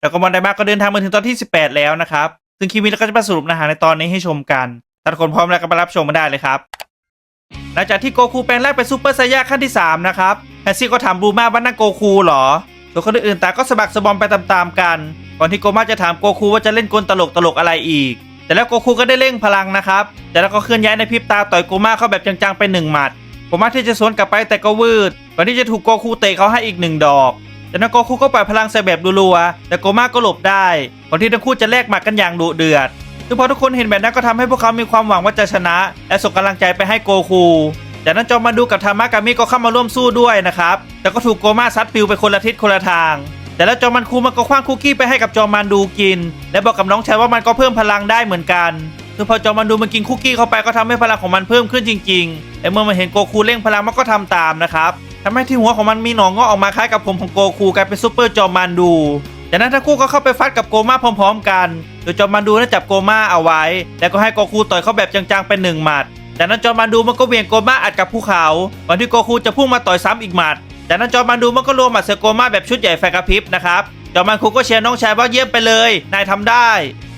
แล้วก็มอนไดมาก็เดินทางมาถึงตอนที่ 18 แล้วนะครับ ซึ่งคลิปนี้เราก็จะมาสรุปเนื้อหาในตอนนี้ให้ชมกัน ถ้าทุกคนพร้อมแล้วก็มารับชมมาได้เลยครับ หลังจากที่โกคูแปลงร่างเป็นซูเปอร์ไซย่าขั้นที่ 3 นะครับแฮนซี่ก็ถามบูมาว่านั่นโกคูเหรอส่วนคนอื่นๆต่างก็สะบักสะบอมไปตามๆกัน ก่อนที่โกมาจะถามโกคูว่าจะเล่นกลตลกตลกๆอะไรอีก แต่แล้วโกคูก็ได้เร่งพลังนะครับ แต่แล้วก็เคลื่อนย้ายในพริบตาต่อยโกมาเข้าแบบจังๆไปหนึ่งหมัดโกมาที่จะสวนกลับไปแต่ก็วืดก่อนที่จะถูกโกคูเตะเขาให้อีกหนึ่งดอก จากนั้นโกคูก็ปล่อยพลังใส่แบบรัวๆแต่โกมาก็หลบได้ก่อนที่ทั้งคู่จะแลกหมัดกันอย่างดุเดือดซึ่งพอทุกคนเห็นแบบนั้นก็ทำให้พวกเขามีความหวังว่าจะชนะ และส่งกำลังใจไปให้โกคูจากนั้นจอมาดูกับธามากามิก็เข้ามาร่วมสู้ด้วยนะครับ แต่ก็ถูกโกมาซัดปิวไปคนละทิศคนละทาง แต่แล้วจอมันคูมันก็คว้างคุกกี้ไปให้กับจอมันดูกิน และบอกกับน้องชายว่ามันก็เพิ่มพลังได้เหมือนกันคือพอจอมันดูมันกินคุกกี้เข้าไปก็ทำให้พลังของมันเพิ่มขึ้นจริงๆและเมื่อมันเห็นโกคูเร่งพลังมันก็ทำตามนะครับ ทำให้ที่หัวของมันมีหนองงอกออกมาคล้ายกับผมของโกคูกลายเป็นซูเปอร์จอมันดู จากนั้นทั้งคู่ก็เข้าไปฟัดกับโกมาพร้อมๆ กันโดยจอมันดูนั้นจับโกมาเอาไว้ แล้วก็ให้โกคูต่อยเขาแบบจังๆเป็นหนึ่งหมัด จากนั้นจอมันดูมันก็เวียงโกมาอัดกับภูเขาก่อนที่โกคูจะพุ่งมาต่อยซ้ำอีกหมัด จากนั้นจอมันดูมันก็รวมหมัดเซโกมาแบบชุดใหญ่ไฟกระพริบนะครับ จอมันคูก็เชียร์น้องชายว่าเยี่ยมไปเลย นายทำได้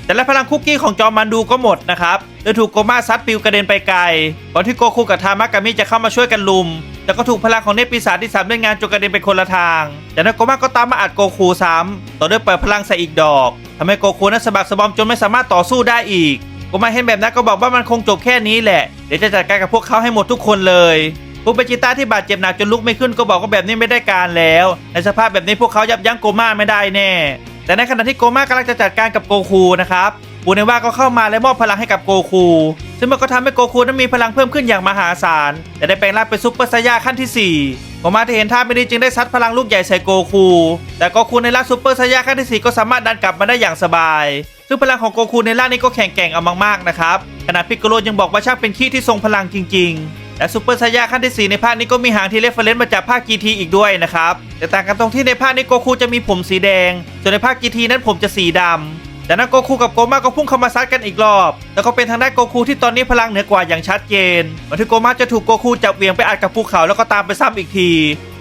แต่และพลังคุกกี้ของจอมมันดูก็หมดนะครับโดยถูกโกมาซัดปิวกระเด็นไปไกล ก่อนที่โกคูกับทามากามิจะเข้ามาช่วยกันลุม แต่ก็ถูกพลังของเนปีศาจที่สามเล่นงานจนกระเด็นไปคนละทางจากนั้นโกมาก็ตามมาอัดโกคูซ้ำต่อด้วยเปิดพลังใส่อีกดอกทำให้โกคูนั้นสะบักสะบอมจนไม่สามารถต่อสู้ได้อีกโกมาเห็นแบบนั้นก็บอกว่ามันคงจบแค่นี้แหละ เดี๋ยวจะจัดการกับพวกเขาให้หมดทุกคนเลยพวกเบจิต้าที่บาดเจ็บหนักจนลุกไม่ขึ้นก็บอกว่าแบบนี้ไม่ได้การแล้ว ในสภาพแบบนี้พวกเขายับยั้งโกมาไม่ได้แน่ แต่ในขณะที่โกมากำลังจะจัดการกับโกคูนะครับปูเนว่าก็เข้ามาและมอบพลังให้กับโกคู ซึ่งมันก็ทำให้โกคูนั้นมีพลังเพิ่มขึ้นอย่างมหาศาลและได้แปลงร่างเป็นซุปเปอร์ไซย่าขั้นที่ 4 โกมาที่เห็นท่าไม่ดีจึงได้ซัดพลังลูกใหญ่ใส่โกคู แต่โกคูในร่างซุปเปอร์ไซย่าขั้นที่ 4 ก็สามารถดันกลับมาได้อย่างสบาย ซึ่งพลังของโกคูในร่างนี้ก็แข็งแกร่งเอามากๆนะครับ ขณะพิกโกโลยังบอกว่าช่างเป็นขี้ที่ทรงพลังจริง ๆ และซูเปอร์ไซยาขั้นที่ 4 ในภาคนี้ก็มีหางที่เรฟเฟรนซ์มาจากภาค GT อีกด้วยนะครับ แต่ต่างกันตรงที่ในภาคนี้โกคูจะมีผมสีแดง ส่วนในภาค GT นั้นผมจะสีดำจากนั้นโกคูกับโกมาก็พุ่งเข้ามาซัดกันอีกรอบ แล้วก็เป็นทางด้านโกคูที่ตอนนี้พลังเหนือกว่าอย่างชัดเจนก่อนที่โกมาจะถูกโกคูจับเวียงไปอัดกับภูเขาแล้วก็ตามไปซ้ำอีกที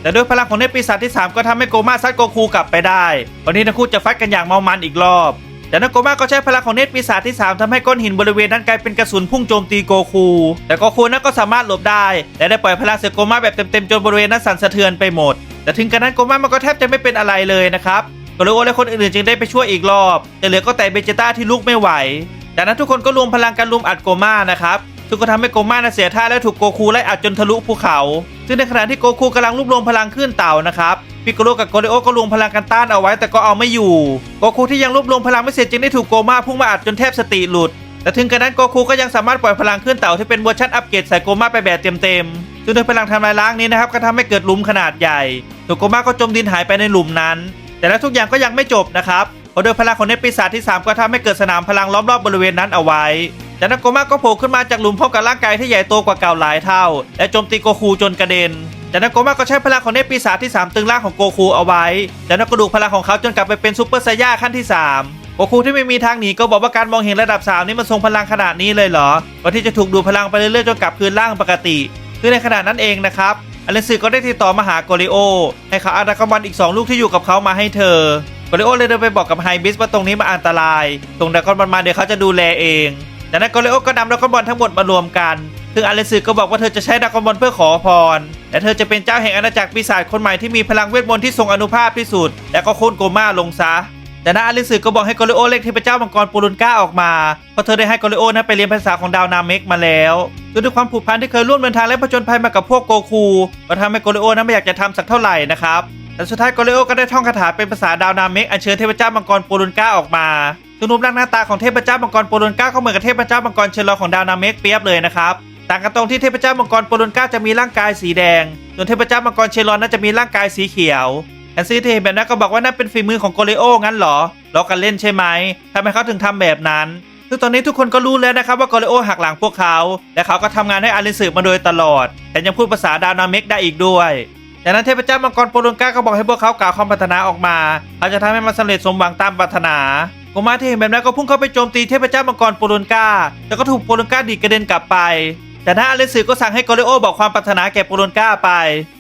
แต่ด้วยพลังของเนปีศาจที่ 3 ก็ทำให้โกมาซัดโกคูกลับไปได้ วันนี้ทั้งคู่จะฟัดกันอย่างเมามันอีกรอบ จากนั้นโกมาก็ใช้พลังของเนตรปีศาจที่ 3ทำให้ก้อนหินบริเวณนั้นกลายเป็นกระสุนพุ่งโจมตีโกคู แต่โกคูนั้นก็สามารถหลบได้ และได้ปล่อยพลังเสกโกมาแบบเต็มๆจนบริเวณนั้นสั่นสะเทือนไปหมด แต่ถึงกระนั้นโกมามันก็แทบจะไม่เป็นอะไรเลยนะครับโกโรโอและคนอื่นๆจึงได้ไปช่วยอีกรอบ แต่เหลือก็แต่เบจิต้าที่ลุกไม่ไหว จากนั้นทุกคนก็รวมพลังกันรุมอัดโกมานะครับซึ่งก็ทำให้โกมาเสียท่าและถูกโกคูไล่อัดจนทะลุภูเขา ซึ่งในขณะที่โกคูกำลังรวบรวมพลังขึ้นเต่านะครับ พิกโกโลกับโกริโอก็รวมพลังกันต้านเอาไว้แต่ก็เอาไม่อยู่โกคูที่ยังรวบรวมพลังไม่เสร็จจึงได้ถูกโกมาพุ่งมาอัดจนแทบสติหลุด แต่ถึงกระนั้นโกคูก็ยังสามารถปล่อยพลังขึ้นเต่าที่เป็นเวอร์ชันอัปเกรดใส่โกมาไปแบบเต็มๆซึ่งโดยพลังทำลายล้างนี้นะครับก็ทำให้เกิดหลุมขนาดใหญ่ตัวโกมาก็จมดินหายไปในหลุมนั้น แต่แล้วทุกอย่างก็ยังไม่จบนะครับเพราะโดยพลังของเนตรปีศาจที่ 3 ก็ทำให้เกิดสนามพลังล้อมรอบบริเวณนั้นเอาไว้จากนั้นโกมาก็โผล่ขึ้นมาจากหลุมพร้อมกับร่างกายที่ใหญ่โตกว่าเก่าหลายเท่า และโจมตีโกคูจนกระเด็น จากนั้นโกมาก็ใช้พลังของเนตรปีศาจที่ 3 ตึงร่างของโกคูเอาไว้จากนั้นกระดูกพลังของเขาจนกลับไปเป็นซูเปอร์ไซย่าขั้นที่ 3 โกคูที่ไม่มีทางหนีก็บอกว่าการมองเห็นระดับ 3 นี้มันทรงพลังขนาดนี้เลยเหรอก่อนที่จะถูกดูพลังไปเรื่อยๆจนกลับคืนร่างปกติ คือในขณะนั้นเองนะครับอเลนซึก็ได้ติดต่อมาหาโกริโอ ให้เขาอาดรากอนบอลอีก 2 ลูกที่อยู่กับเขามาให้เธอโกริโอเลยเดินไปบอกกับไฮบิสว่าตรงนี้มันอันตรายส่งดรากอนบอลมาเดี๋ยวเขาจะดูแลเองจากนั้นโกริโอก็นำดรากอนบอลทั้งหมดมารวมกัน ซึ่งอเลนซึก็บอกว่าเธอจะใช้ดรากอนบอลเพื่อขอพร และเธอจะเป็นเจ้าแห่งอาณาจักรปีศาจคนใหม่ที่มีพลังเวทมนต์ที่ทรงอนุภาพที่สุด และก็โค่นโกมาลงซะแต่นั้นอลิสึก็บอกให้โกริโอเรียกเทพเจ้ามังกรปูรุนก้าออกมา เพราะเธอได้ให้โกริโอนั้นไปเรียนภาษาของดาวนาเมกมาแล้วด้วยความผูกพันที่เคยร่วมเดินทางและผจญภัยมากับพวกโกคูก็ทำให้โกริโอนั้นไม่อยากจะทำสักเท่าไหร่นะครับแต่สุดท้ายโกริโอก็ได้ท่องคาถาเป็นภาษาดาวนาเมกอัญเชิญเทพเจ้ามังกรปูรุนก้าออกมาซึ่งรูปร่างหน้าตาของเทพเจ้ามังกรปูรุนก้าก็เหมือนกับเทพเจ้ามังกรเชลลอของดาวนาเมกเปียบเลยนะครับ ต่างกันตรงที่เทพเจ้ามังกรปูรุนก้าจะมีร่างกายสีแดง ส่วนเทพเจ้ามังกรเชลอนนั้นจะมีร่างกายสีเขียวแอนซี่ที่เห็นแบบนั้นก็บอกว่านั่นเป็นฝีมือของโกเลโองั้นเหรอล้อกันเล่นใช่ไหมทำไมเขาถึงทำแบบนั้นซึ่งตอนนี้ทุกคนก็รู้แล้วนะครับว่าโกเลโอหักหลังพวกเขา และเขาก็ทำงานให้อาริสึมาโดยตลอดแถมยังพูดภาษาดาวนาเมกได้อีกด้วยจากนั้นเทพเจ้ามังกรโปรลุนก้าก็บอกให้พวกเขากล่าวคำปรารถนาออกมาอาจะทำให้มันสำเร็จสมหวังตามปรารถนาโกมาที่เห็นแบบนั้นก็พุ่งเข้าไปโจมตีเทพเจ้ามังกรโปรลุนก้าแต่ก็ถูกโปรลุนก้าดีดกระเด็นกลับไป แต่ถ้าอเลนสึก็สั่งให้โกเลโอบอกความปรารถนาแก่โปรลุนก้าไป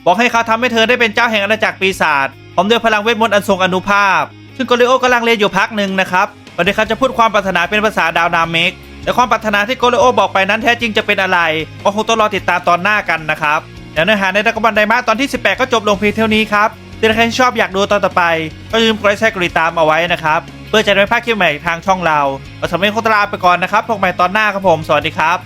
บอกให้เขาทำให้เธอได้เป็นเจ้าแห่งอาณาจักรปีศาจพร้อมด้วยพลังเวทมนต์อันทรงอนุภาพ ซึ่งโกริโอกำลังเรียนอยู่พักหนึ่งนะครับวันนี้เขาจะพูดความปรารถนาเป็นภาษาดาวนาเมกแต่ความปรารถนาที่โกริโอบอกไปนั้นแท้จริงจะเป็นอะไรก็คงต้องรอติดตามตอนหน้ากันนะครับเดี๋ยวเนื้อหาในดักบันไดมาตอนที่ 18 ก็จบลงเพียงเท่านี้ครับถ้าใครชอบอยากดูตอนต่อไป ก็อย่าลืมกดไลค์แชร์กดติดตามเอาไว้นะครับ เพื่อจะได้ไม่พลาดคลิปใหม่ทางช่องเราเราสำหรับวันนี้ขอตวลาไปก่อนนะครับพบใหม่ตอนหน้าครับผม สวัสดีครับ